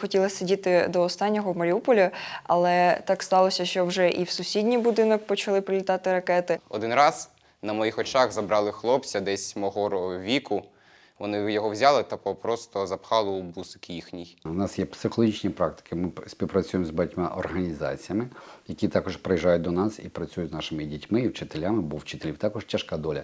хотіли сидіти до останнього в Маріуполі, але так сталося, що вже і в сусідній будинок почали прилітати ракети. Один раз на моїх очах забрали хлопця десь мого віку. Вони його взяли та просто запхали у бусик їхній. У нас є психологічні практики. Ми співпрацюємо з багатьма організаціями, які також приїжджають до нас і працюють з нашими дітьми і вчителями, бо вчителів також тяжка доля.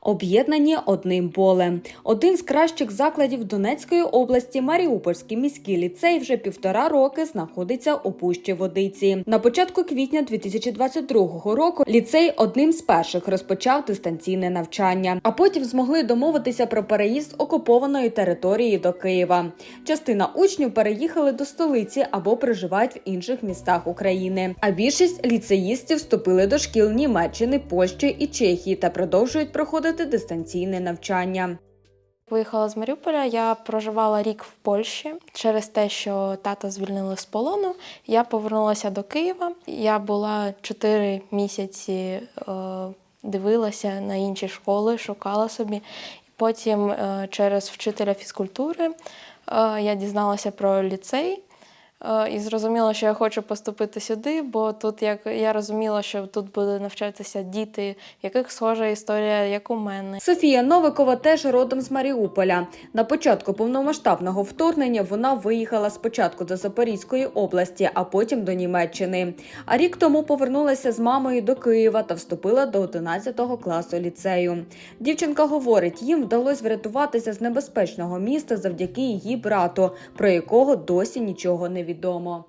Об'єднані одним болем. Один з кращих закладів Донецької області, Маріупольський міський ліцей, вже півтора роки знаходиться у пущі водиці. На початку квітня 2022 року ліцей одним з перших розпочав дистанційне навчання, а потім змогли домовитися про переїзд з окупованої території до Києва. Частина учнів переїхали до столиці або проживають в інших містах України. А більшість ліцеїстів вступили до шкіл Німеччини, Польщі і Чехії та продовжують проходити дистанційне навчання. Виїхала з Маріуполя. Я проживала рік в Польщі. Через те, що тата звільнили з полону, я повернулася до Києва. Я була чотири місяці, е, дивилася на інші школи, шукала собі. Потім е, через вчителя фізкультури е, я дізналася про ліцей. Е, І зрозуміла, що я хочу поступити сюди, бо тут як я розуміла, що тут будуть навчатися діти, яких схожа історія, як у мене. Софія Новикова теж родом з Маріуполя. На початку повномасштабного вторгнення вона виїхала спочатку до Запорізької області, а потім до Німеччини. А рік тому повернулася з мамою до Києва та вступила до 11 класу ліцею. Дівчинка говорить, їм вдалося врятуватися з небезпечного міста завдяки її брату, про якого досі нічого не відомо.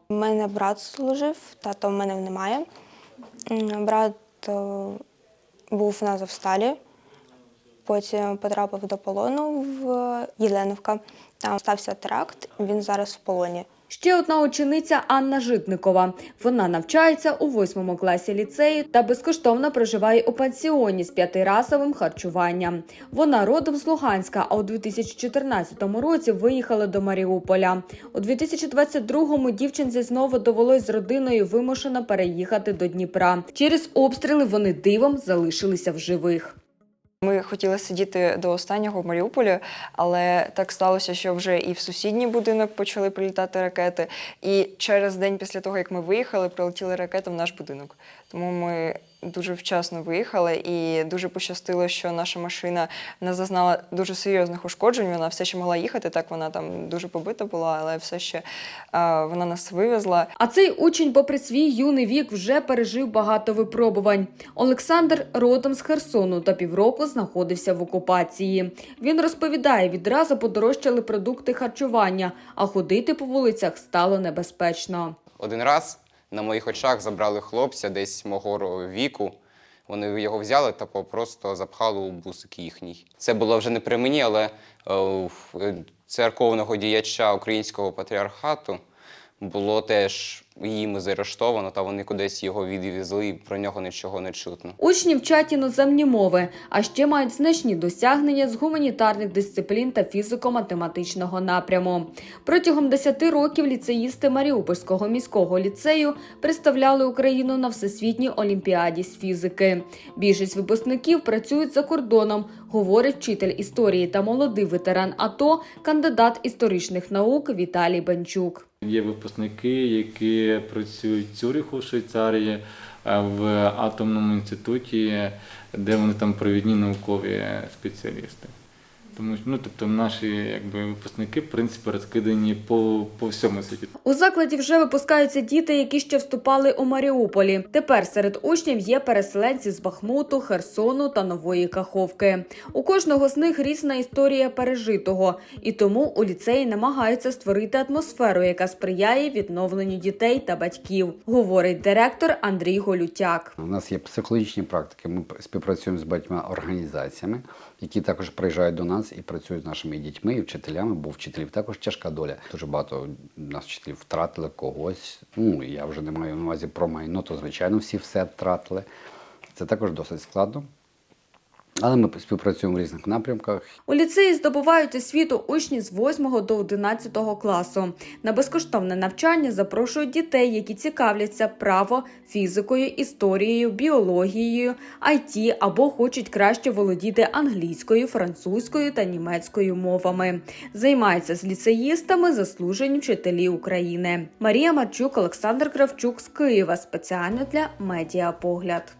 У мене брат служив, тата в мене немає. Брат е, був на Завсталі, потім потрапив до полону в Єленовка. Там стався теракт, він зараз в полоні. Ще одна учениця Анна Житникова. Вона навчається у восьмому класі ліцею та безкоштовно проживає у пансіоні з п'ятирасовим харчуванням. Вона родом з Луганська, а у 2014 році виїхала до Маріуполя. У 2022-му дівчинці знову довелось з родиною вимушено переїхати до Дніпра. Через обстріли вони дивом залишилися в живих. Ми хотіли сидіти до останнього в Маріуполі, але так сталося, що вже і в сусідній будинок почали прилітати ракети. І через день після того, як ми виїхали, прилетіли ракети в наш будинок. Тому ми дуже вчасно виїхали і дуже пощастило, що наша машина не зазнала дуже серйозних ушкоджень. Вона все ще могла їхати. Так вона там дуже побита була, але все ще а, вона нас вивезла. А цей учень, попри свій юний вік, вже пережив багато випробувань. Олександр родом з Херсону та півроку знаходився в окупації. Він розповідає, відразу подорожчали продукти харчування, а ходити по вулицях стало небезпечно. Один раз на моїх очах забрали хлопця десь мого віку. Вони його взяли та просто запхали у бусик їхній. Це було вже не при мені, але е, е, церковного діяча українського патріархату було теж їм заарештовано, та вони кудись його відвезли, і про нього нічого не чутно. Учні вчать іноземні мови, а ще мають значні досягнення з гуманітарних дисциплін та фізико-математичного напряму. Протягом 10 років ліцеїсти Маріупольського міського ліцею представляли Україну на всесвітній олімпіаді з фізики. Більшість випускників працюють за кордоном, говорить вчитель історії та молодий ветеран АТО, кандидат історичних наук Віталій Бенчук. Є випускники, які працюють в Цюриху, в Швейцарії, е, в атомному інституті, де вони там провідні наукові спеціалісти. Тому ну, тобто наші якби, випускники в принципі розкидані по, по всьому світі. У закладі вже випускаються діти, які ще вступали у Маріуполі. Тепер серед учнів є переселенці з Бахмуту, Херсону та Нової Каховки. У кожного з них різна історія пережитого, і тому у ліцеї намагаються створити атмосферу, яка сприяє відновленню дітей та батьків, говорить директор Андрій Голютяк. У нас є психологічні практики. Ми співпрацюємо з багатьма організаціями, які також приїжджають до нас і працюють з нашими дітьми і вчителями, бо вчителів також тяжка доля. Дуже багато нас вчителів втратили когось. Ну я вже не маю на увазі про майно, то звичайно всі все втратили. Це також досить складно. Але ми співпрацюємо в різних напрямках. У ліцеї здобувають освіту учні з 8 до 11 класу. На безкоштовне навчання запрошують дітей, які цікавляться право, фізикою, історією, біологією, IT або хочуть краще володіти англійською, французькою та німецькою мовами. Займаються з ліцеїстами заслужені вчителі України. Марія Марчук, Олександр Кравчук з Києва спеціально для медіапогляд.